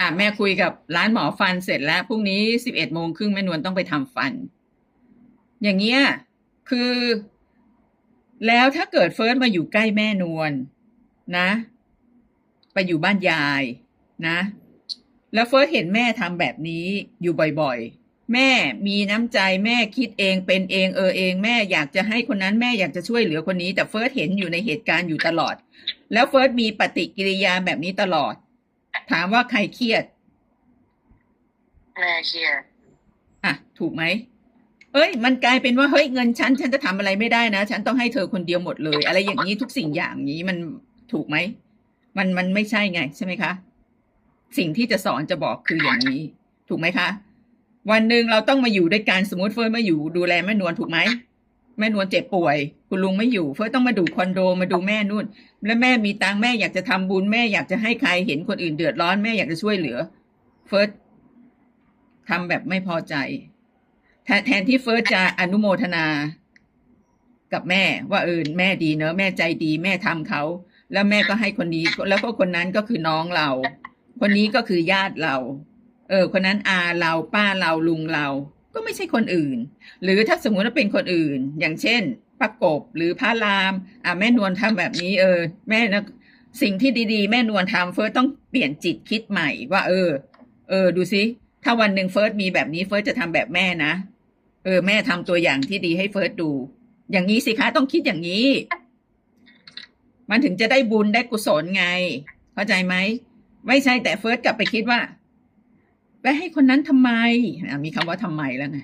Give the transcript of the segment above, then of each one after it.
อะแม่คุยกับร้านหมอฟันเสร็จแล้วพรุ่งนี้สิบเอ็ดโมงครึ่งแม่นวลต้องไปทำฟัน อย่างเงี้ยคือ แล้วถ้าเกิดเฟิร์สมาอยู่ใกล้แม่นวลนะ ไปอยู่บ้านยายนะ แล้วเฟิร์สเห็นแม่ทำแบบนี้อยู่บ่อยๆ แม่มีน้ำใจแม่คิดเองเป็นเองเออเอง แม่อยากจะให้คนนั้นแม่อยากจะช่วยเหลือคนนี้ แต่เฟิร์สเห็นอยู่ในเหตุการณ์อยู่ตลอด แล้วเฟิร์สมีปฏิกิริยาแบบนี้ตลอด ถามว่าใครเครียด แม่เครียดอะถูกไหมเอ้ย มันกลายเป็นว่าเฮ้ยเงินฉันฉันจะทำอะไรไม่ได้นะ ฉันต้องให้เธอคนเดียวหมดเลย อะไรอย่างนี้ทุกสิ่งอย่างนี้มันถูกไหมมันมันไม่ใช่ไงใช่ไหมคะ สิ่งที่จะสอนจะบอกคืออย่างนี้ ถูกไหมคะ วันหนึ่งเราต้องมาอยู่ด้วยกันสมมติเฟิร์สมาอยู่ดูแลแม่นวลถูกไหมแม่นวลเจ็บป่วย คุณลุงไม่อยู่ เฟิร์สต้องมาดูคอนโดมาดูแม่นู่น แล้วแม่มีตังแม่อยากจะทำบุญแม่อยากจะให้ใครเห็นคนอื่นเดือดร้อนแม่อยากจะช่วยเหลือ เฟิร์สทำแบบไม่พอใจแทนแทนที่เฟิร์สจะอนุโมทนา กับแม่ว่าเออแม่ดีเนอะแม่ใจดี แม่ทำเขา แล้วแม่ก็ให้คนนี้แล้วก็คนนั้นก็คือน้องเรา คนนี้ก็คือญาติเรา เออคนนั้นอาเราป้าเราลุงเรา ก็ไม่ใช่คนอื่น หรือถ้าสมมติว่าเป็นคนอื่น อย่างเช่นประกบหรือพระราม อะแม่นวลทำแบบนี้ เออ แม่นะสิ่งที่ดีๆ แม่นวลทำเฟิร์สต้องเปลี่ยนจิตคิดใหม่ว่า เออ เออ ดูซิถ้าวันหนึ่งเฟิร์สมีแบบนี้เฟิร์สจะทำแบบแม่นะเออ แม่ทำตัวอย่างที่ดีให้เฟิร์สดู อย่างนี้สิคะต้องคิดอย่างนี้ มันถึงจะได้บุญได้กุศลไง เข้าใจไหมไม่ใช่แต่เฟิร์สกลับไปคิดว่า ไปให้คนนั้นทำไมมีคำว่าทำไมแล้วไง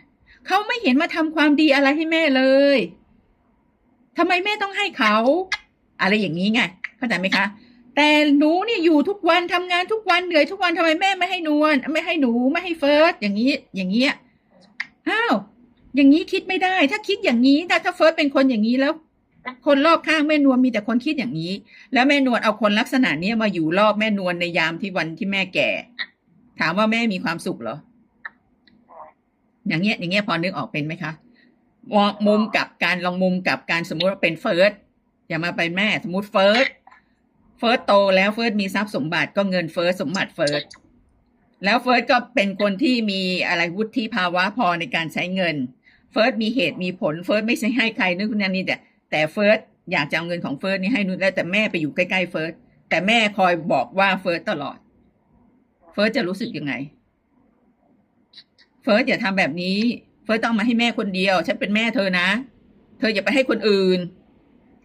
เขาไม่เห็นมาทำความดีอะไรให้แม่เลยทำไมแม่ต้องให้เขา อะไรอย่างนี้ไงเข้าใจไหมคะ แต่หนูเนี่ยอยู่ทุกวันทำงานทุกวันเหนื่อยทุกวันทำไมแม่ไม่ให้นวลไม่ให้หนูไม่ให้เฟิร์สอย่างนี้ อย่างเงี้ยอ้าวอย่างนี้คิดไม่ได้ ถ้าคิดอย่างนี้ถ้าถ้าเฟิร์สเป็นคนอย่างนี้แล้วคนรอบข้างแม่นวลมีแต่คนคิดอย่างนี้ แล้วแม่นวลเอาคนลักษณะเนี้ยมาอยู่รอบแม่นวลในยามที่วันที่แม่แก่ ถามว่าแม่มีความสุขเหรอ อย่างเงี้ย อย่างเงี้ยพอนึกออกเป็นไหมคะมองมุมกลับการลองมุมกลับการสมมุติว่าเป็นเฟิร์สอย่ามาเป็นแม่สมมติเฟิร์สเฟิร์สโตแล้วเฟิร์สมีทรัพย์สมบัติก็เงินเฟิร์สสมบัติเฟิร์สแล้วเฟิร์สก็เป็นคนที่มีอะไรวุฒิภาวะพอในการใช้เงิน เฟิร์สมีเหตุมีผลเฟิร์สไม่ใช่ให้ใครนึกนั่นนี่แต่แต่เฟิร์สอยากจะเอาเงินของเฟิร์สนี่ให้นู่นแล้วแต่แม่ไปอยู่ใกล้ๆเฟิร์สแต่แม่คอยบอกว่าเฟิร์สตลอด เฟิร์สจะรู้สึกยังไง เฟิร์สอย่าทำแบบนี้ เฟิร์สต้องมาให้แม่คนเดียว ฉันเป็นแม่เธอนะ เธออย่าไปให้คนอื่น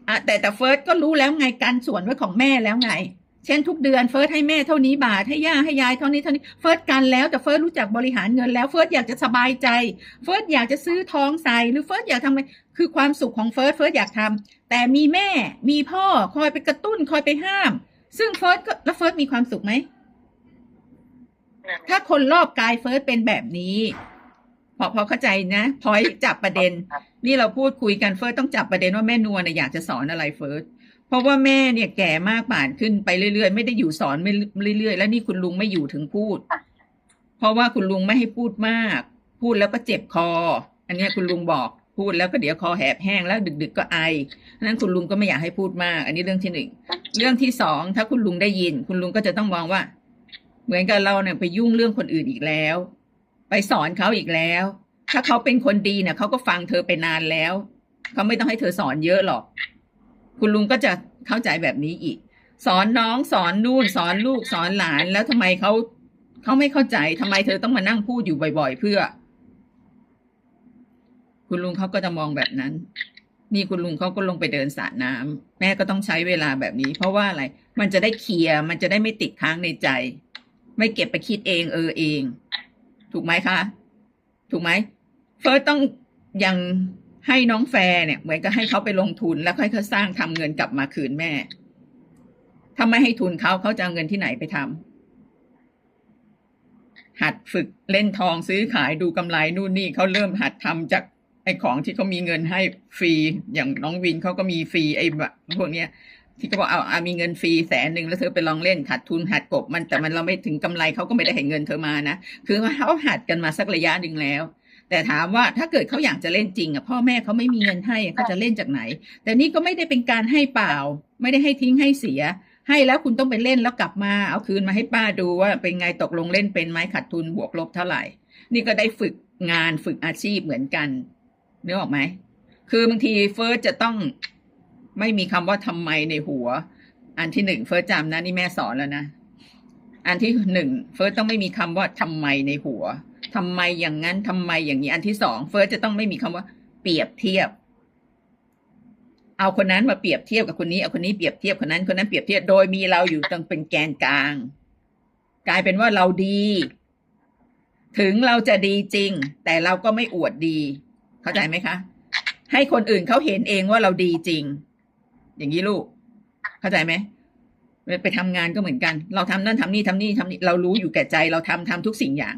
อะแต่แต่เฟิร์สก็รู้แล้วไงการส่วนไว้ของแม่แล้วไง เช่นทุกเดือนเฟิร์สให้แม่เท่านี้บาทให้ย่าให้ยายเท่านี้เท่านี้ เฟิร์สกันแล้วแต่เฟิร์สรู้จักบริหารเงินแล้วเฟิร์สอยากจะสบายใจ เฟิร์สอยากจะซื้อทองใส่หรือเฟิร์สอยากทำอะไรคือความสุขของเฟิร์สเฟิร์สอยากทำแต่มีแม่มีพ่อคอยไปกระตุ้นคอยไปห้าม ซึ่งเฟิร์สก็แล้วเฟิร์สมีความสุขไหม ถ้าคนรอบกายเฟิร์สเป็นแบบนี้พอพอเข้าใจนะพอยจับประเด็น นี่เราพูดคุยกันเฟิร์สต้องจับประเด็นว่าแม่นวลน่ะอยากจะสอนอะไรเฟิร์สเพราะว่าแม่เนี่ยแก่มากป่านขึ้นไปเรื่อยๆ ไม่ได้อยู่สอนไม่เรื่อยๆ แล้วนี่คุณลุงไม่อยู่ถึงพูด เพราะว่าคุณลุงไม่ให้พูดมาก พูดแล้วก็เจ็บคอ อันนี้คุณลุงบอกพูดแล้วก็เดี๋ยวคอแหบแห้งแล้วดึก ๆ ก็ไอฉะนั้นคุณลุงก็ไม่อยากให้พูดมาก อันนี้เรื่องที่หนึ่งเรื่องที่สองถ้าคุณลุงได้ยิน คุณลุงก็จะต้องมองว่า เหมือนกับเราเนี่ยไปยุ่งเรื่องคนอื่นอีกแล้ว ไปสอนเขาอีกแล้ว ถ้าเขาเป็นคนดีเนี่ยเขาก็ฟังเธอไปนานแล้ว เขาไม่ต้องให้เธอสอนเยอะหรอก คุณลุงก็จะเข้าใจแบบนี้อีก สอนน้องสอนนู่นสอนลูกสอนหลานแล้วทำไมเขาเขาไม่เข้าใจทำไมเธอต้องมานั่งพูดอยู่บ่อย ๆ เพื่อ คุณลุงเขาก็จะมองแบบนั้นนี่คุณลุงเขาก็ลงไปเดินสระน้ำแม่ก็ต้องใช้เวลาแบบนี้ เพราะว่าอะไร มันจะได้เคลียร์มันจะได้ไม่ติดค้างในใจ ไม่เก็บไปคิดเองเออเอง ถูกไหมคะ ถูกไหมเฟิร์สต้องยังให้น้องแฟร์เนี่ย เหมือนกับให้เขาไปลงทุนแล้วให้เขาสร้างทำเงินกลับมาคืนแม่ ถ้าไม่ให้ทุนเขาเขาจะเอาเงินที่ไหนไปทำหัดฝึกเล่นทองซื้อขายดูกำไรนู่นนี่เขาเริ่มหัดทำจากไอ้ของที่เขามีเงินให้ฟรีอย่างน้องวินเขาก็มีฟรีไอ้แบบพวกเนี้ย ที่เขาบอกเอาอามีเงินฟรีแสนหนึ่งแล้วเธอไปลองเล่นขาดทุนหัดกบมันแต่มันเราไม่ถึงกำไรเขาก็ไม่ได้เห็นเงินเธอมานะคือเขาหัดกันมาสักระยะหนึ่งแล้ว แต่ถามว่าถ้าเกิดเขาอยากจะเล่นจริงอะพ่อแม่เขาไม่มีเงินให้เขาจะเล่นจากไหน แต่นี่ก็ไม่ได้เป็นการให้เปล่า ไม่ได้ให้ทิ้งให้เสีย ให้แล้วคุณต้องไปเล่นแล้วกลับมาเอาคืนมาให้ป้าดูว่าเป็นไงตกลงเล่นเป็นไหมขาดทุนบวกลบเท่าไหร่ นี่ก็ได้ฝึกงานฝึกอาชีพเหมือนกันนึกออกไหมคือบางทีเฟิร์สจะต้อง ไม่มีคำว่าทำไมในหัว อันที่หนึ่งเฟิร์สจำนะนี่แม่สอนแล้วนะอันที่หนึ่งเฟิร์สต้องไม่มีคำว่าทำไมในหัวทำไมอย่างนั้นทำไมอย่างนี้ อันที่สองเฟิร์สจะต้องไม่มีคำว่า เปรียบเทียบ เอาคนนั้นมาเปรียบเทียบกับคนนี้เอาคนนี้เปรียบเทียบคนนั้นคนนั้นเปรียบเทียบโดยมีเราอยู่ตรงเป็นแกนกลาง กลายเป็นว่าเราดี ถึงเราจะดีจริง แต่เราก็ไม่อวดดี เข้าใจไหมคะ ให้คนอื่นเขาเห็นเองว่าเราดีจริง อย่างนี้ลูก เข้าใจไหมไปทำงานก็เหมือนกัน เราทำนั่นทำนี่ทำนี่ทำนี่เรารู้อยู่แก่ใจ เราทำทำทุกสิ่งอย่าง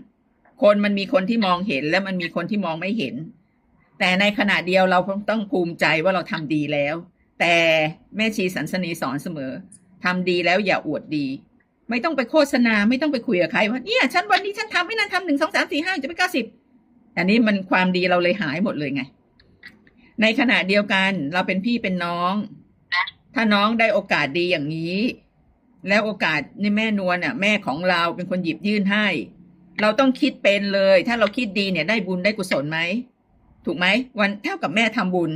คนมันมีคนที่มองเห็นและมันมีคนที่มองไม่เห็น แต่ในขณะเดียวเราต้องภูมิใจว่าเราทำดีแล้ว แต่แม่ชีสันสนีสอนเสมอทำดีแล้วอย่าอวดดี ไม่ต้องไปโฆษณาไม่ต้องไปคุยกับใครว่าเนี่ยฉันวันนี้ฉันทำให้นั่นทำหนึ่งสองสามสี่ห้าจะไปเก้าสิบอันนี้มันความดีเราเลยหายหมดเลยไง ในขณะเดียวกันเราเป็นพี่เป็นน้อง ถ้าน้องได้โอกาสดีอย่างนี้ แล้วโอกาสนี่แม่นวลอะ แม่ของเราเป็นคนหยิบยื่นให้ เราต้องคิดเป็นเลย ถ้าเราคิดดีเนี่ยได้บุญได้กุศลไหมถูกไหมวันเท่ากับแม่ทำบุญ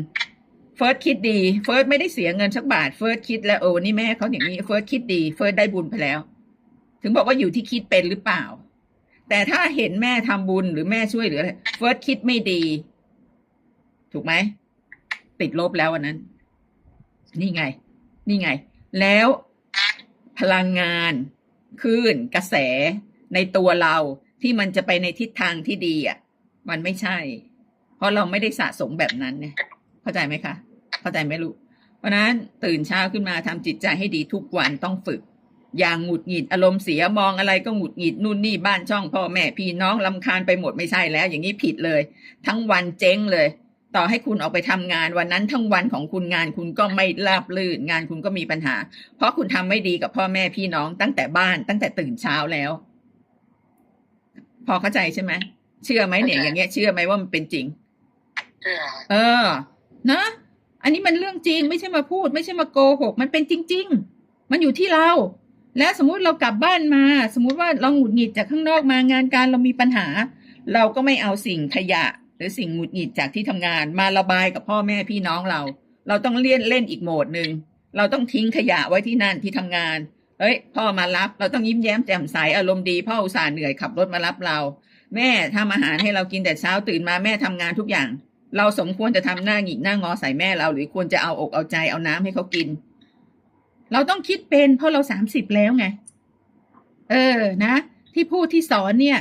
เฟิร์สคิดดีเฟิร์สไม่ได้เสียเงินสักบาทเฟิร์สคิดแล้วโอ้นี่แม่เขาอย่างนี้เฟิร์สคิดดีเฟิร์สได้บุญไปแล้ว ถึงบอกว่าอยู่ที่คิดเป็นหรือเปล่า แต่ถ้าเห็นแม่ทำบุญหรือแม่ช่วยหลืออะไรเฟิร์สคิดไม่ดี ถูกไหมติดลบแล้ววันนั้น นี่ไง นี่ไง แล้วพลังงานคลื่นกระแสในตัวเราที่มันจะไปในทิศทางที่ดีอะ มันไม่ใช่ เพราะเราไม่ได้สะสมแบบนั้นเนี่ย เข้าใจไหมคะเข้าใจไหมลูกเพราะนั้นตื่นเช้าขึ้นมาทำจิตใจให้ดีทุกวันต้องฝึก อย่างหงุดหงิดอารมณ์เสียมองอะไรก็หงุดหงิดนู่นนี่บ้านช่องพ่อแม่พี่น้องลำคาญไปหมดไม่ใช่แล้ว อย่างนี้ผิดเลย ทั้งวันเจ๊งเลย ต่อให้คุณออกไปทำงานวันนั้นทั้งวันของคุณงานคุณก็ไม่ราบรื่นงานคุณก็มีปัญหา เพราะคุณทำไม่ดีกับพ่อแม่พี่น้องตั้งแต่บ้านตั้งแต่ตื่นเช้าแล้ว พอเข้าใจใช่ไหมเชื่อไหมเนี่ย อย่างเงี้ยเชื่อไหมว่ามันเป็นจริงเชื่อเออ นะ อันนี้มันเรื่องจริง ไม่ใช่มาพูด ไม่ใช่มาโกหก มันเป็นจริง ๆ มันอยู่ที่เรา และสมมุติเรากลับบ้านมา สมมุติว่าเราหงุดหงิดจากข้างนอกมางานการเรามีปัญหา เราก็ไม่เอาสิ่งขยะห รือสิ่งหงุดหงิดจากที่ทำงานมาระบายกับพ่อแม่พี่น้องเรา เราต้องเลี่ยนเล่นอีกโหมดหนึ่งเราต้องทิ้งขยะไว้ที่นั่นที่ทำงานเฮ้ยพ่อมารับเราต้องยิ้มแย้มแจ่มใสอารมณ์ดีพ่ออุตส่าห์เหนื่อยขับรถมารับเรา แม่ทำอาหารให้เรากินแต่เช้าตื่นมาแม่ทำงานทุกอย่าง เราสมควรจะทำหน้าหงิกหน้างอใส่แม่เรา หรือควรจะเอาอกเอาใจเอาน้ำให้เขากิน เราต้องคิดเป็นเพราะเราสามสิบแล้วไง เออนะ ที่พูดที่สอนเนี่ย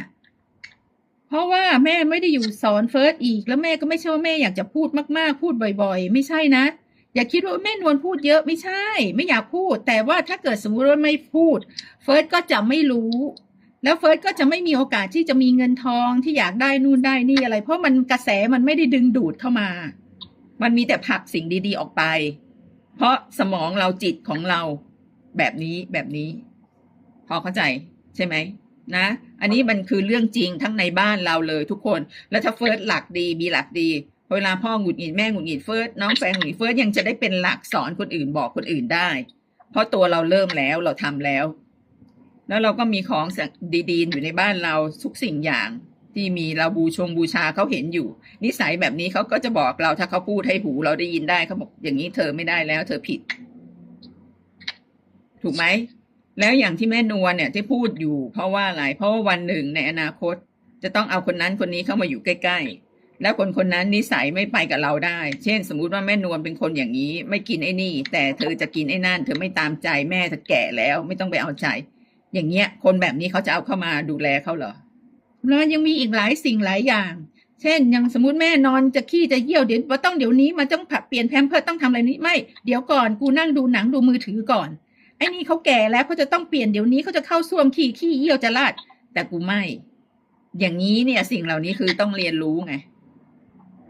เพราะว่าแม่ไม่ได้อยู่สอนเฟิร์สอีก แล้วแม่ก็ไม่ใช่ว่าแม่อยากจะพูดมากๆ พูดบ่อย ๆ ไม่ใช่นะ อย่าคิดว่าแม่นวลพูดเยอะไม่ใช่ ไม่อยากพูด แต่ว่าถ้าเกิดสมมติว่าไม่พูด เฟิร์สก็จะไม่รู้ แล้วเฟิร์สก็จะไม่มีโอกาสที่จะมีเงินทองที่อยากได้นู่นได้นี่อะไร เพราะมันกระแสมันไม่ได้ดึงดูดเข้ามา มันมีแต่ผลักสิ่งดี ๆ ออกไป เพราะสมองเราจิตของเราแบบนี้แบบนี้ พอเข้าใจใช่ไหม นะ อันนี้มันคือเรื่องจริงทั้งในบ้านเราเลยทุกคน แล้วถ้าเฟิร์สหลักดีมีหลักดีเวลาพ่อหงุดหงิดแม่หงุดหงิดเฟิร์สน้องแฟนหงุดหงิดเฟิร์สยังจะได้เป็นหลักสอนคนอื่นบอกคนอื่นได้ เพราะตัวเราเริ่มแล้วเราทำแล้ว แล้วเราก็มีของดีๆอยู่ในบ้านเราทุกสิ่งอย่างที่มีเราบูชงบูชาเขาเห็นอยู่ นิสัยแบบนี้เขาก็จะบอกเราถ้าเขาพูดให้หูเราได้ยินได้เขาบอกอย่างนี้เธอไม่ได้แล้ว เธอผิด ถูกไหม แล้วอย่างที่แม่นวลเนี่ยที่พูดอยู่ เพราะว่าอะไรเพราะว่าวันหนึ่งในอนาคต จะต้องเอาคนนั้นคนนี้เข้ามาอยู่ใกล้ ๆ แล้วคนคนนั้นนิสัยไม่ไปกับเราได้ เช่น สมมุติว่าแม่นวลเป็นคนอย่างนี้ ไม่กินไอ้นี่ แต่เธอจะกินไอ้นั่นเธอไม่ตามใจแม่เธอแก่แล้ว ไม่ต้องไปเอาใจ อย่างเงี้ย คนแบบนี้เขาจะเอาเข้ามาดูแลเขาเหรอแล้วยังมีอีกหลายสิ่งหลายอย่าง เช่นอย่างสมมติแม่นอนจะขี้จะเยี่ยวเดี๋ยวว่าต้องเดี๋ยวนี้มันต้องผัดเปลี่ยนแพมเพิร์ต้องทำอะไรนี้ไม่ เดี๋ยวก่อนกูนั่งดูหนังดูมือถือก่อน ไอ้นี่เขาแก่แล้วเขาจะต้องเปลี่ยนเดี๋ยวนี้เขาจะเข้าส้วมขี้ขี้เยี่ยวจะลาด แต่กูไม่ อย่างนี้เนี่ยสิ่งเหล่านี้คือต้องเรียนรู้ไง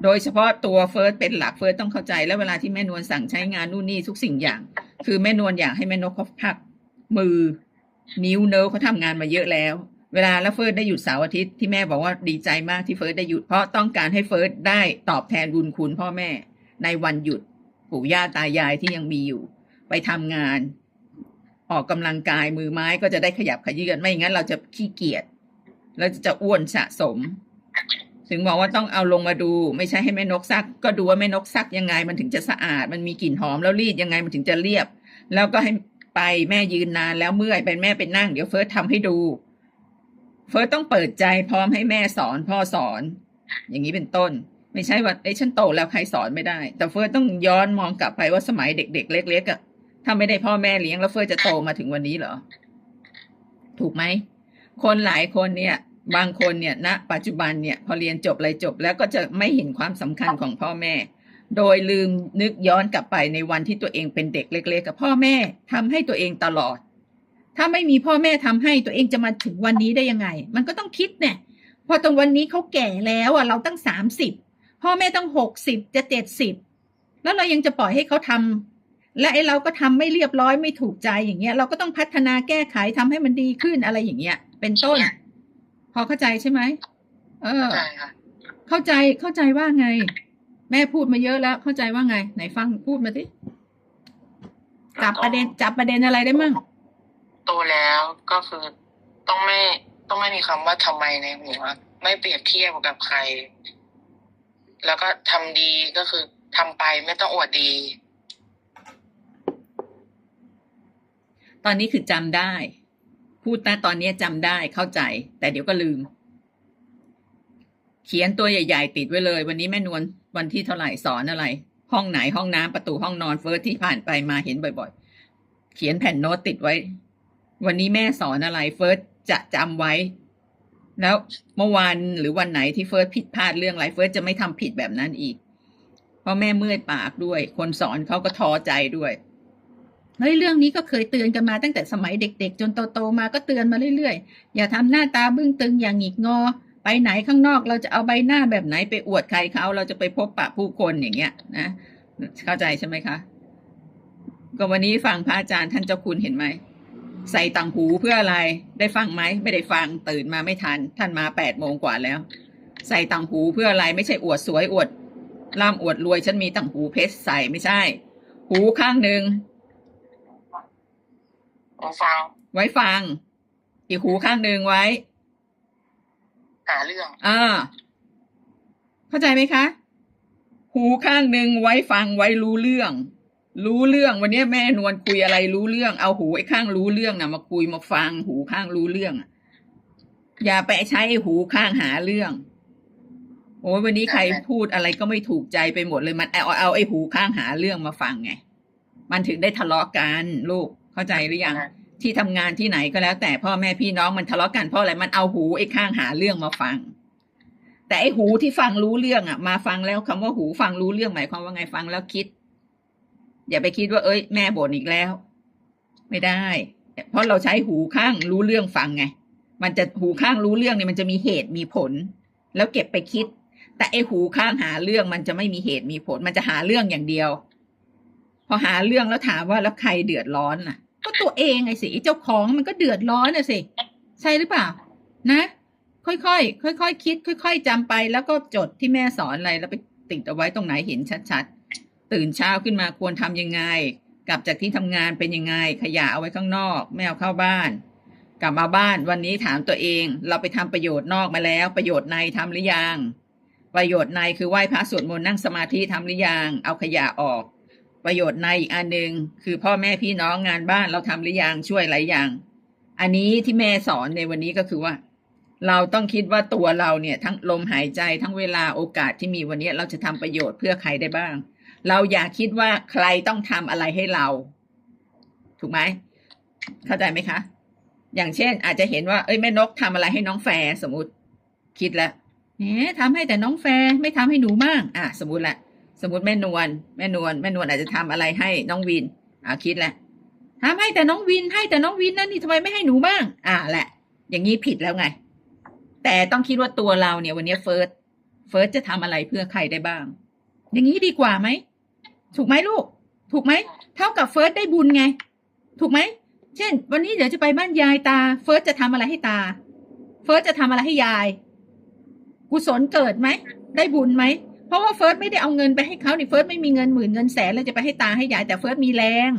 โดยเฉพาะตัวเฟิร์สเป็นหลักเฟิร์สต้องเข้าใจ แล้วเวลาที่แม่นวลสั่งใช้งานนู่นนี่ทุกสิ่งอย่าง คือแม่นวลอยากให้แม่นกเขาพัก มือ นิ้วเนิร์เขาทำงานมาเยอะแล้ว เวลาแล้วเฟิร์สได้หยุดเสาร์อาทิตย์ที่แม่บอกว่าดีใจมากที่เฟิร์สได้หยุดเพราะต้องการให้เฟิร์สได้ตอบแทนบุญคุณพ่อแม่ ในวันหยุดปู่ย่าตายายที่ยังมีอยู่ ไปทำงาน ออกกำลังกายมือไม้ก็จะได้ขยับขยื่นไม่งั้นเราจะขี้เกียจแล้วจะอ้วนสะสม ถึงบอกว่าต้องเอาลงมาดู ไม่ใช่ให้แม่นกซัก ก็ดูว่าแม่นกซักยังไง มันถึงจะสะอาด มันมีกลิ่นหอมแล้วรีดยังไงมันถึงจะเรียบ แล้วก็ให้ไปแม่ยืนนานแล้วเมื่อยเป็นแม่เป็นนั่งเดี๋ยวเฟิร์สทำให้ดู เฟิร์สต้องเปิดใจพร้อมให้แม่สอนพ่อสอน อย่างนี้เป็นต้น ไม่ใช่ว่าไอ้ฉันโตแล้วใครสอนไม่ได้ แต่เฟิร์สต้องย้อนมองกลับไปว่าสมัยเด็ก ๆ เล็กๆอะ ถ้าไม่ได้พ่อแม่เลี้ยงแล้วเฟิร์จะโตมาถึงวันนี้เหรอ ถูกไหม คนหลายคนเนี่ย บางคนเนี่ยณปัจจุบันเนี่ย พอเรียนจบอะไรจบ แล้วก็จะไม่เห็นความสำคัญของพ่อแม่ โดยลืมนึกย้อนกลับไปในวันที่ตัวเองเป็นเด็กเล็ก ๆ กับพ่อแม่ทำให้ตัวเองตลอด ถ้าไม่มีพ่อแม่ทำให้ตัวเองจะมาถึงวันนี้ได้ยังไง มันก็ต้องคิดเนี่ยพอตรงวันนี้เขาแก่แล้วอะเราตั้งสามสิบพ่อแม่ต้องหกสิบจะเจ็ดสิบแล้วเรายังจะปล่อยให้เขาทำ และไอ้เราก็ทำไม่เรียบร้อยไม่ถูกใจอย่างเงี้ย เราก็ต้องพัฒนาแก้ไขทำให้มันดีขึ้นอะไรอย่างเงี้ย เป็นต้น พอเข้าใจใช่ไหมเออใช่ค่ะเข้าใจเข้าใจว่าไง แม่พูดมาเยอะแล้ว เข้าใจว่าไง ไหนฟังพูดมาสิจับประเด็นจับประเด็นอะไรได้มั่งโตแล้วก็คือต้องไม่ต้องไม่มีคำว่าทำไมในหัวไม่เปรียบเทียบกับใคร แล้วก็ทำดีก็คือทำไปไม่ต้องอวดดี ตอนนี้คือจำได้ พูดนะตอนนี้จำได้เข้าใจ แต่เดี๋ยวก็ลืม เขียนตัวใหญ่ ๆ ติดไว้เลย วันนี้แม่นวลวันที่เท่าไหร่สอนอะไร ห้องไหนห้องน้ำประตูห้องนอนเฟิร์สที่ผ่านไปมาเห็นบ่อยๆ เขียนแผ่นโน้ตติดไว้ วันนี้แม่สอนอะไรเฟิร์สจะจำไว้ แล้วเมื่อวานหรือวันไหนที่เฟิร์สผิดพลาดเรื่องอะไรเฟิร์สจะไม่ทำผิดแบบนั้นอีก เพราะแม่เมื่อยปากด้วย คนสอนเขาก็ท้อใจด้วย เฮ้ยเรื่องนี้ก็เคยเตือนกันมาตั้งแต่สมัยเด็ก ๆ จนโตๆมาก็เตือนมาเรื่อยๆ อย่าทำหน้าตาบึ้งตึงอย่างหงิกงอ ไปไหนข้างนอกเราจะเอาใบหน้าแบบไหนไปอวดใครเขาเราจะไปพบปะผู้คนอย่างเงี้ยนะเข้าใจใช่ไหมคะ ก็วันนี้ฟังพระอาจารย์ท่านเจ้าคุณเห็นไหมใส่ต่างหูเพื่ออะไร ได้ฟังไหมไม่ได้ฟังตื่นมาไม่ทัน ท่านมาแปดโมงกว่าแล้ว ใส่ต่างหูเพื่ออะไรไม่ใช่อวดสวยอวดร่ำอวดรวยฉันมีต่างหูเพชรใส่ไม่ใช่ หูข้างหนึ่ง ผมฟัง ไว้ฟัง อีกหูข้างหนึ่งไว้ หาเรื่องอ่าเข้าใจไหมคะ หูข้างหนึ่งไว้ฟังไว้รู้เรื่อง รู้เรื่องวันนี้แม่นวลคุยอะไรรู้เรื่อง เอาหูไอ้ข้างรู้เรื่องนะมาคุยมาฟัง หูข้างรู้เรื่องอะอย่าไปใช้ไอ้หูข้างหาเรื่องโอ้ยวันนี้ใครพูดอะไรก็ไม่ถูกใจไปหมดเลยมันเอาเอาไอ้หูข้างหาเรื่องมาฟังไง มันถึงได้ทะเลาะกันลูก เข้าใจหรือยังที่ทำงานที่ไหนก็แล้ว แต่พ่อแม่พี่น้องมันทะเลาะกันเพราะอะไรมันเอาหูไอ้ข้างหาเรื่องมาฟัง แต่ไอ้หูที่ฟังรู้เรื่องอะ มาฟังแล้วคำว่าหูฟังรู้เรื่องหมายความว่าไงฟังแล้วคิด อย่าไปคิดว่าเอ้ยแม่บ่นอีกแล้ว ไม่ได้ เพราะเราใช้หูข้างรู้เรื่องฟังไง มันจะหูข้างรู้เรื่องเนี่ยมันจะมีเหตุมีผล แล้วเก็บไปคิด แต่ไอ้หูข้างหาเรื่องมันจะไม่มีเหตุมีผล มันจะหาเรื่องอย่างเดียว พอหาเรื่องแล้วถามว่าแล้วใครเดือดร้อนน่ะ ก็ตัวเองไงสิเจ้าของมันก็เดือดร้อนน่ะสิใช่หรือเปล่า นะ ค่อยๆค่อยๆคิด ค่อย ๆจำไป แล้วก็จดที่แม่สอนอะไรแล้วไปติดเอาไว้ตรงไหนเห็นชัดๆตื่นเช้าขึ้นมาควรทำยังไง กลับจากที่ทำงานเป็นยังไง ขยะเอาไว้ข้างนอกไม่เอาเข้าบ้าน กลับมาบ้านวันนี้ถามตัวเอง เราไปทำประโยชน์นอกมาแล้ว ประโยชน์ในทำหรือยังประโยชน์ในคือไหว้พระสวดมนต์นั่งสมาธิทำหรือยังเอาขยะออก ประโยชน์ในอีกอันหนึ่งคือพ่อแม่พี่น้องงานบ้านเราทำหรือยังช่วยหลายอย่าง อันนี้ที่แม่สอนในวันนี้ก็คือว่า เราต้องคิดว่าตัวเราเนี่ย ทั้งลมหายใจทั้งเวลาโอกาสที่มีวันนี้เราจะทำประโยชน์เพื่อใครได้บ้าง เราอย่าคิดว่าใครต้องทำอะไรให้เรา ถูกไหมเข้าใจไหมคะ อย่างเช่น อาจจะเห็นว่าเอ้ยแม่นกทำอะไรให้น้องแฟสมมติ คิดแล้วแหมทำให้แต่น้องแฟไม่ทำให้หนูมั่งอะ สมมติแหละ สมมติแม่นวลแม่นวลแม่นวลอาจจะทำอะไรให้น้องวินอ่าคิดแหละทำให้แต่น้องวินให้แต่น้องวินนั่นนี่ทำไมไม่ให้หนูบ้าง อ่าแหละ อย่างนี้ผิดแล้วไง แต่ต้องคิดว่าตัวเราเนี่ย วันนี้เฟิร์สเฟิร์สจะทำอะไรเพื่อใครได้บ้าง อย่างนี้ดีกว่าไหมถูกไหมลูก ถูกไหมเท่ากับเฟิร์สได้บุญไง ถูกไหมเช่น วันนี้เดี๋ยวจะไปบ้านยายตา เฟิร์สจะทำอะไรให้ตา เฟิร์สจะทำอะไรให้ยาย กุศลเกิดไหมได้บุญไหม เพราะว่าเฟิร์สไม่ได้เอาเงินไปให้เขานี่เฟิร์สไม่มีเงินหมื่นเงินแสนเลยจะไปให้ตาให้ยายแต่เฟิร์สมีแรง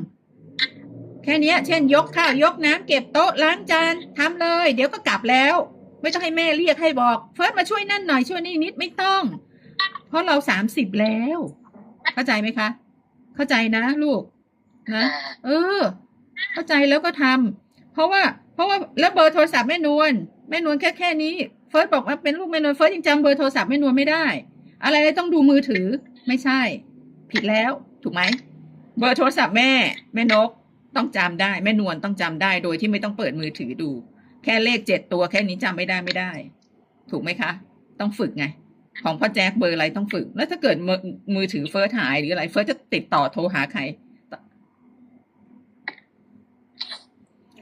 แค่นี้เช่นยกข้าวยกน้ำเก็บโต๊ะล้างจานทำเลย เดี๋ยวก็กลับแล้ว ไม่ต้องให้แม่เรียกให้บอก เฟิร์สมาช่วยนั่นหน่อยช่วยนี่นิดไม่ต้อง เพราะเราสามสิบแล้ว เข้าใจไหมคะ เข้าใจนะลูกนะเออ เข้าใจแล้วก็ทำเพราะว่าเพราะว่าแล้วเบอร์โทรศัพท์แม่นวลแม่นวลแค่แค่นี้เฟิร์สบอกว่าเป็นลูกแม่นวลเฟิร์สยังจำเบอร์โทรศัพท์แม่นวลไม่ได้ อะไรเลยต้องดูมือถือไม่ใช่ ผิดแล้วถูกไหมเบอร์โทรศัพท์แม่แม่นกต้องจำได้แม่นวลต้องจำได้โดยที่ไม่ต้องเปิดมือถือดู แค่เลขเจ็ดตัวแค่นี้จำไม่ได้ไม่ได้ ถูกไหมคะ ต้องฝึกไง ของพ่อแจ๊คเบอร์อะไรต้องฝึก แล้วถ้าเกิดมือมือถือเฟิร์สหายหรืออะไร เฟิร์สจะติดต่อโทรหาใคร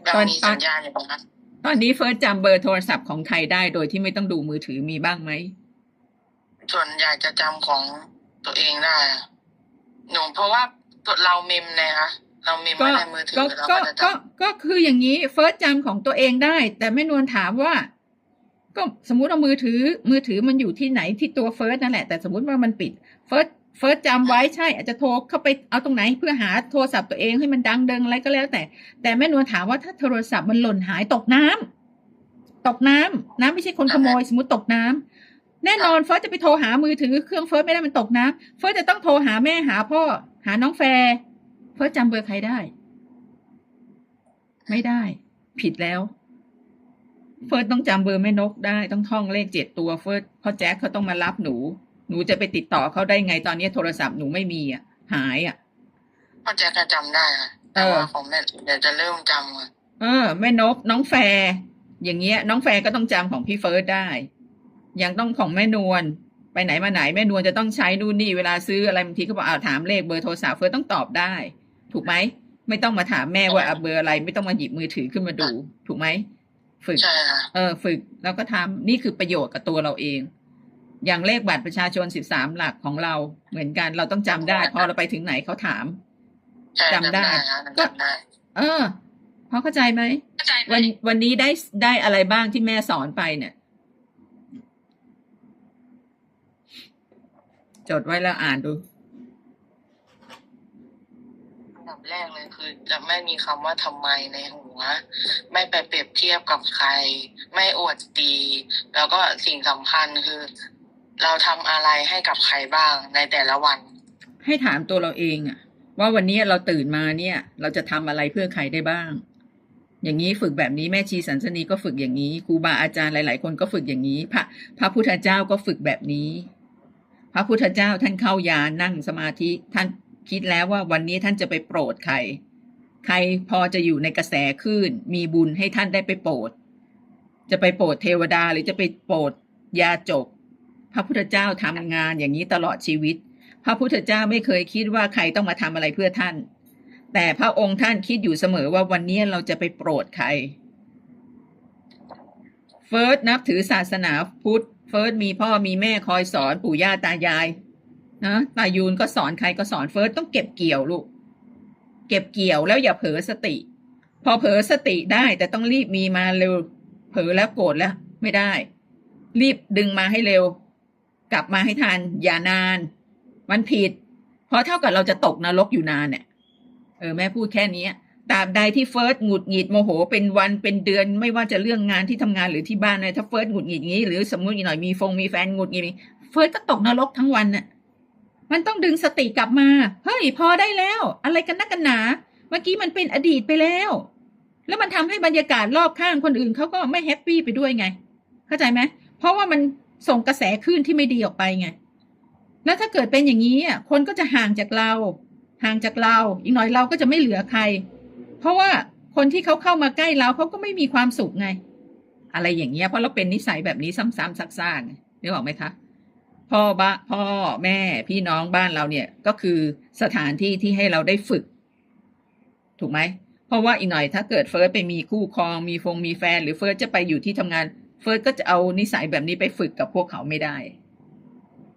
ยังตอนมีสัญญาณอยู่ปะคะตอนนี้เฟิร์สจำเบอร์โทรศัพท์ของใครได้โดยที่ไม่ต้องดูมือถือมีบ้างไหม ส่วนใหญ่จะจำของตัวเองได้อะหนูเพราะว่าตัวเราเมมเลยคะเราเมมก็ไว้ในมือถือก็เราก็ก็จะจก็ก็คืออย่างนี้เฟิร์สจำของตัวเองได้ แต่แม่นวลถามว่า ก็สมมุติว่ามือถือ มือถือมันอยู่ที่ไหนที่ตัวเฟิร์สนั่นแหละแต่สมมติว่ามันปิดเฟิร์สเฟิร์สจำไว้ใช่ อาจจะโทรเข้าไปเอาตรงไหนเพื่อหาโทรศัพท์ตัวเองให้มันดังเดิงอะไรก็แล้ว แต่ แต่แม่นวลถามว่าถ้าโทรศัพท์มันหล่นหายตกน้ำตกน้ำน้ำไม่ใช่คนขโมยสมมติตกน้ำ แน่นอนเฟิร์สจะไปโทรหามือถือเครื่องเฟิร์สไม่ได้มันตกน้ำเฟิร์สจะต้องโทรหาแม่หาพ่อ หาน้องแฟร์เฟิร์สจำเบอร์ใครได้ ไม่ได้ ผิดแล้ว เฟิร์สต้องจำเบอร์แม่นกได้ต้องท่องเลขเจ็ดตัวเฟิร์สเพราะแจ็คเขาต้องมารับหนู หนูจะไปติดต่อเขาได้ไงตอนนี้โทรศัพท์หนูไม่มีอะ หายอะำพ่อแจ๊กก็จำได้ค่ะแต่ว่าของแม่เดี๋ยวจะเริ่มจำอะเออแม่นกน้องแฟร์อย่างเงี้ย น้องแฟร์ก็ต้องจำของพี่เฟิร์สได้ ยังต้องของแม่นวลไปไหนมาไหนแม่นวลจะต้องใช้นู่นนี่เวลาซื้ออะไรบางทีก็บอกอ่าถามเลขเบอร์โทรศัพท์เฟิร์สต้องตอบได้ ถูกไหมไม่ต้องมาถามแม่ว่าอะเบอร์อะไร ไม่ต้องมาหยิบมือถือขึ้นมาดู ถูกไหมฝึกใช่ค่ะเออ ฝึกแล้วก็ทำนี่คือประโยชน์กับตัวเราเอง อย่างเลขบัตรประชาชนสิบสามหลักของเราเหมือนกันเราต้องจำได้ พอเราไปถึงไหนเขาถามใช่จำได้ค่ะจำได้เออพอเข้าใจไหมเข้าใจไหมวันวันนี้ได้ได้อะไรบ้างที่แม่สอนไปเนี่ย จดไว้แล้วอ่านดูอันดับแรกเลยคือ จะไม่มีคำว่าทำไมในหัว ไม่ไปเปรียบเทียบกับใคร ไม่อวดดี แล้วก็สิ่งสำคัญคือ เราทำอะไรให้กับใครบ้างในแต่ละวัน ให้ถามตัวเราเองอะว่าวันนี้เราตื่นมาเนี่ย เราจะทำอะไรเพื่อใครได้บ้าง อย่างนี้ฝึกแบบนี้แม่ชีสันสนีก็ฝึกอย่างนี้ครูบาอาจารย์หลาย ๆ คนก็ฝึกอย่างนี้ พระพระพุทธเจ้าก็ฝึกแบบนี้ พระพุทธเจ้าท่านเข้ายานั่งสมาธิท่านคิดแล้วว่าวันนี้ท่านจะไปโปรดใคร ใครพอจะอยู่ในกระแสคลื่น มีบุญให้ท่านได้ไปโปรด จะไปโปรดเทวดาหรือจะไปโปรดยาจก พระพุทธเจ้าทำงานอย่างนี้ตลอดชีวิต พระพุทธเจ้าไม่เคยคิดว่าใครต้องมาทำอะไรเพื่อท่าน แต่พระองค์ท่านคิดอยู่เสมอว่าวันนี้เราจะไปโปรดใคร เฟิร์สนับถือศาสนาพุทธ เฟิร์สมีพ่อมีแม่คอยสอนปู่ย่าตายายนะตายูนก็สอนใครก็สอนเฟิร์สต้องเก็บเกี่ยวลูก เก็บเกี่ยวแล้วอย่าเผลอสติ พอเผลอสติได้แต่ต้องรีบมีมาเร็ว เผลอแล้วโกรธแล้ว ไม่ได้ รีบดึงมาให้เร็ว กลับมาให้ทันอย่านาน มันผิด เพราะเท่ากับเราจะตกนรกอยู่นานเนี่ยเออแม่พูดแค่นี้ ตราบใดที่เฟิร์สหงุดหงิดโมโห เป็นวันเป็นเดือนไม่ว่าจะเรื่องงานที่ทำงานหรือที่บ้านนะถ้าเฟิร์สหงุดหงิดอย่างนี้หรือสมมติอีกหน่อยมีฟงมีแฟนหงุดหงิดเฟิร์สก็ตกนรกทั้งวันน่ะ มันต้องดึงสติกลับมาเฮ้ยพอได้แล้ว อะไรกันนักกันหนา เมื่อกี้มันเป็นอดีตไปแล้ว แล้วมันทำให้บรรยากาศรอบข้างคนอื่นเขาก็ไม่แฮปปี้ไปด้วยไง เข้าใจไหมเพราะว่ามันส่งกระแสคลื่นที่ไม่ดีออกไปไง แล้วถ้าเกิดเป็นอย่างนี้อะคนก็จะห่างจากเรา ห่างจากเรา อีกหน่อยเราก็จะไม่เหลือใคร เพราะว่าคนที่เขาเข้ามาใกล้เราเขาก็ไม่มีความสุขไง อะไรอย่างเงี้ยเพราะเราเป็นนิสัยแบบนี้ซ้ำๆซักๆไงนึกออกไหมคะพ่อบ้าพ่อแม่พี่น้องบ้านเราเนี่ยก็คือสถานที่ที่ให้เราได้ฝึก ถูกไหมเพราะว่าอีกหน่อยถ้าเกิดเฟิร์สไปมีคู่ครอง มีฟงมีแฟน หรือเฟิร์สจะไปอยู่ที่ทำงาน เฟิร์สก็จะเอานิสัยแบบนี้ไปฝึกกับพวกเขาไม่ได้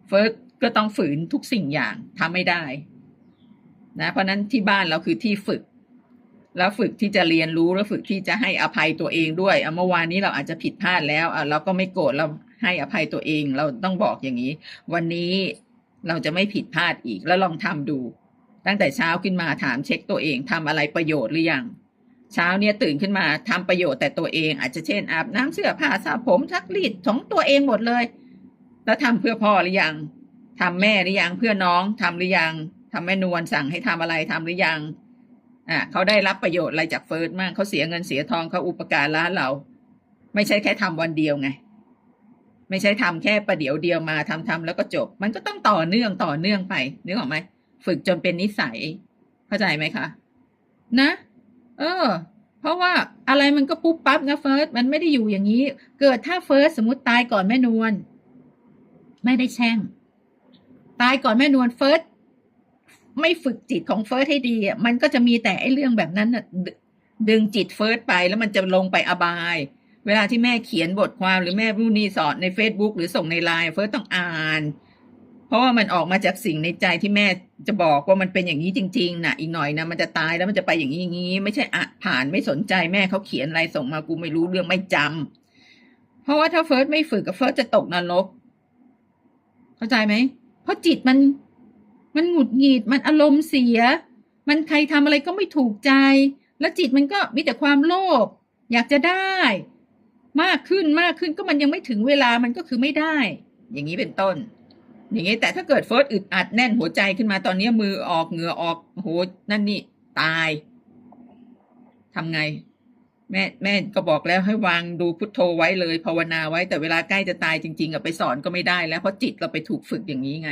เฟิร์สก็ต้องฝืนทุกสิ่งอย่างทำไม่ได้ นะ เพราะนั้นที่บ้านเราคือที่ฝึก แล้วฝึกที่จะเรียนรู้แล้วฝึกที่จะให้อภัยตัวเองด้วยอะเมื่อวานนี้เราอาจจะผิดพลาดแล้วอะเราก็ไม่โกรธเราให้อภัยตัวเอง เราต้องบอกอย่างนี้ วันนี้เราจะไม่ผิดพลาดอีกแล้วลองทำดู ตั้งแต่เช้าขึ้นมาถามเช็คตัวเองทำอะไรประโยชน์หรือยังเช้าเนี่ยตื่นขึ้นมาทำประโยชน์แต่ตัวเอง อาจจะเช่นอาบน้ำเสื้อผ้าสระผมทักรีดของตัวเองหมดเลย แล้วทำเพื่อพ่อหรือยังทำแม่หรือยังเพื่อน้องทำหรือยังทำแม่นวลสั่งให้ทำอะไรทำหรือยัง อะเขาได้รับประโยชน์อะไรจากเฟิร์สมากเขาเสียเงินเสียทองเขาอุปการะเรา ไม่ใช่แค่ทำวันเดียวไง ไม่ใช่ทำแค่ประเดี๋ยวเดียวมาทำทำแล้วก็จบ มันก็ต้องต่อเนื่องต่อเนื่องไปนึกออกไหมฝึกจนเป็นนิสัย เข้าใจไหมคะนะ เออ เพราะว่าอะไรมันก็ปุ๊บปั๊บนะเฟิร์สมันไม่ได้อยู่อย่างนี้ เกิดถ้าเฟิร์สสมมติตายก่อนแม่นวลไม่ได้แช่ง ตายก่อนแม่นวลเฟิร์ส ไม่ฝึกจิตของเฟิร์สให้ดีอะมันก็จะมีแต่ไอ้เรื่องแบบนั้นน่ะดึงจิตเฟิร์สไปแล้วมันจะลงไปอบาย เวลาที่แม่เขียนบทความหรือแม่รู้นี่สอนใน Facebook หรือส่งในไลน์เฟิร์สต้องอ่าน เพราะว่ามันออกมาจากสิ่งในใจที่แม่จะบอกว่ามันเป็นอย่างนี้จริงๆนะอีกหน่อยนะมันจะตายแล้วมันจะไปอย่างนี้อย่างนี้ ไม่ใช่อะผ่านไม่สนใจแม่เขาเขียนอะไรส่งมากูไม่รู้เรื่องไม่จำเพราะว่าถ้าเฟิร์สไม่ฝึกกับเฟิร์สจะตกนรกเข้าใจไหมเพราะจิตมัน มันหงุดหงิดมันอารมณ์เสีย มันใครทำอะไรก็ไม่ถูกใจ แล้วจิตมันก็มีแต่ความโลภอยากจะได้ มากขึ้นมากขึ้นก็มันยังไม่ถึงเวลามันก็คือไม่ได้ อย่างนี้เป็นต้น อย่างนี้แต่ถ้าเกิดเฟิร์สอึดอัดแน่นหัวใจขึ้นมาตอนนี้มือออกเหงื่อออกโหนั่นนี่ตายทำไง แม่แม่ก็บอกแล้วให้วางดูพุทโธไว้เลยภาวนาไว้แต่เวลาใกล้จะตายจริงๆอะไปสอนก็ไม่ได้แล้วเพราะจิตเราไปถูกฝึกอย่างนี้ไง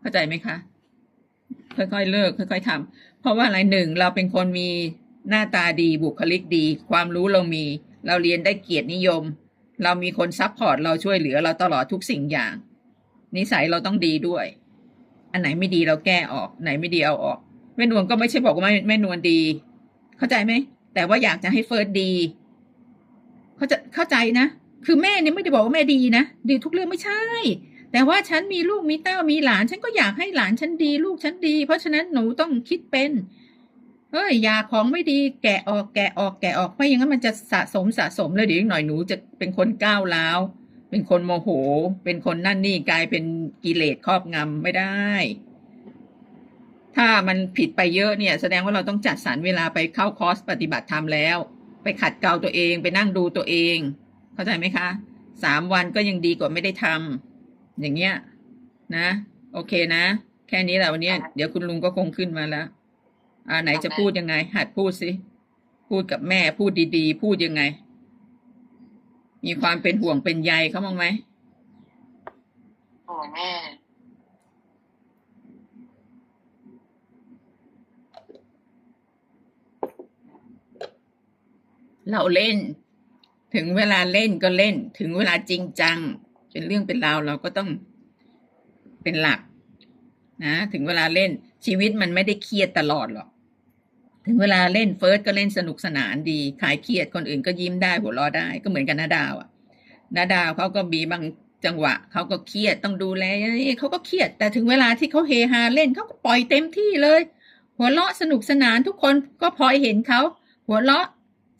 เข้าใจไหมคะ ค่อยๆเลิกค่อย ๆทำเพราะว่าอะไรหนึ่งเราเป็นคนมีหน้าตาดีบุคลิกดี ความรู้เรามี เราเรียนได้เกียรตินิยม เรามีคนซัพพอร์ตเราช่วยเหลือเราตลอดทุกสิ่งอย่าง นิสัยเราต้องดีด้วย อันไหนไม่ดีเราแก้ออกไหนไม่ดีเอาออกแม่นวลก็ไม่ใช่บอกว่าแม่แม่นวลดี เข้าใจไหมแต่ว่าอยากจะให้เฟิร์สดี เขาจะเข้าใจนะ คือแม่เนี่ยไม่ได้บอกว่าแม่ดีนะดีทุกเรื่องไม่ใช่ แต่ว่าฉันมีลูกมีเต้ามีหลาน ฉันก็อยากให้หลานฉันดี ลูกฉันดี เพราะฉะนั้นหนูต้องคิดเป็นเอ้ยอยาของไม่ดีแกะออกแกะออกแกะออกไม่อย่างนั้นมันจะสะสมสะสมเลยเดี๋ยวอีกหน่อยหนูจะเป็นคนก้าวร้าวเป็นคนโมโห เป็นคนนั่นนี่กลายเป็นกิเลสครอบงำไม่ได้ ถ้ามันผิดไปเยอะเนี่ย แสดงว่าเราต้องจัดสรรเวลาไปเข้าคอร์สปฏิบัติธรรมแล้ว ไปขัดเกลาตัวเองไปนั่งดูตัวเอง เข้าใจไหมคะสามวันก็ยังดีกว่าไม่ได้ทำ อย่างเงี้ย นะ โอเคนะ แค่นี้แหละวันเนี้ยเดี๋ยวคุณลุงก็คงขึ้นมาแล้วอ่าไหนจะพูดยังไง หัดพูดสิพูดกับแม่พูดดีๆ พูดยังไง มีความเป็นห่วงเป็นใยเขาบ้างไหมโอ้แม่เราเล่น ถึงเวลาเล่นก็เล่น ถึงเวลาจริงจัง เป็นเรื่องเป็นราวเราก็ต้องเป็นหลักนะถึงเวลาเล่นชีวิตมันไม่ได้เครียดตลอดหรอก ถึงเวลาเล่นเฟิร์สก็เล่นสนุกสนานดีขายเครียดคนอื่นก็ยิ้มได้หัวเราะได้ก็เหมือนกันนาดาวอะนาดาวเขาก็มีบางจังหวะเขาก็เครียดต้องดูแลเขาก็เครียด แต่ถึงเวลาที่เขาเฮฮาเล่นเขาก็ปล่อยเต็มที่เลย หัวเราะสนุกสนานทุกคนก็พลอยเห็นเขาหัวเราะ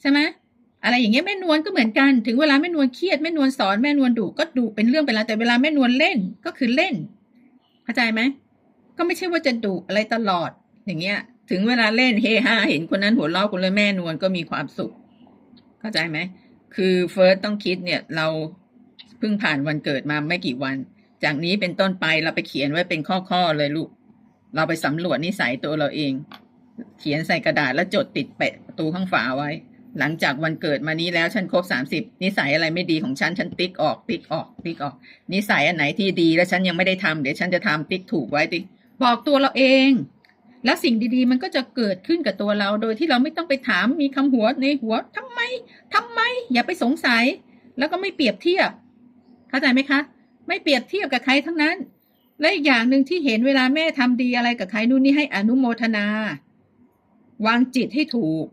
ใช่ไหม อะไรอย่างเงี้ยแม่นวลก็เหมือนกัน ถึงเวลาแม่นวลเครียดแม่นวลสอนแม่นวลดุก็ดุเป็นเรื่องเป็นราวแต่เวลาแม่นวลเล่นก็คือเล่นเข้าใจไหมก็ไม่ใช่ว่าจะดุอะไรตลอดอย่างเงี้ย ถึงเวลาเล่นเฮฮาเห็นคนนั้นหัวเราะคนเลยแม่นวลก็มีความสุข เข้าใจไหมคือเฟิร์สต้องคิดเนี่ยเราเพิ่งผ่านวันเกิดมาไม่กี่วัน จากนี้เป็นต้นไปเราไปเขียนไว้เป็นข้อๆเลยลูก เราไปสำรวจนิสัยตัวเราเอง เขียนใส่กระดาษแล้วจดติดแปะประตูข้างฝาไว้ หลังจากวันเกิดมานี้แล้วฉันครบสามสิบนิสัยอะไรไม่ดีของฉันฉันติ๊กออกติ๊กออกติ๊กออก นิสัยอันไหนที่ดีแล้วฉันยังไม่ได้ทำเดี๋ยวฉันจะทำติ๊กถูกไว้ติ๊กบอกตัวเราเอง แล้วสิ่งดีๆ มันก็จะเกิดขึ้นกับตัวเราโดยที่เราไม่ต้องไปถามมีคำหัวในหัวทำไมทำไม อย่าไปสงสัย แล้วก็ไม่เปรียบเทียบ เข้าใจไหมคะ ไม่เปรียบเทียบกับใครทั้งนั้น และอีกอย่างหนึ่งที่เห็นเวลาแม่ทำดีอะไรกับใครนู่นนี่ให้อนุโมทนา วางจิตให้ถูก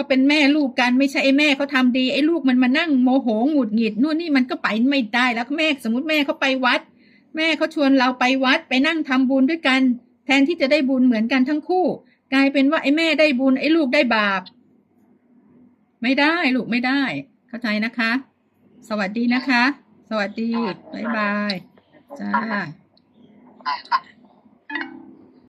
เขาเป็นแม่ลูกกันไม่ใช่ไอ้แม่เขาทำดีไอ้ลูกมันมานั่งโมโหหงุดหงิดนู่นนี่มันก็ไปไม่ได้แล้วแม่สมมติแม่เขาไปวัด แม่เขาชวนเราไปวัดไปนั่งทำบุญด้วยกัน แทนที่จะได้บุญเหมือนกันทั้งคู่ กลายเป็นว่าไอ้แม่ได้บุญไอ้ลูกได้บาป ไม่ได้ลูกไม่ได้ เข้าใจนะคะ สวัสดีนะคะ สวัสดีบ๊ายบายจ้า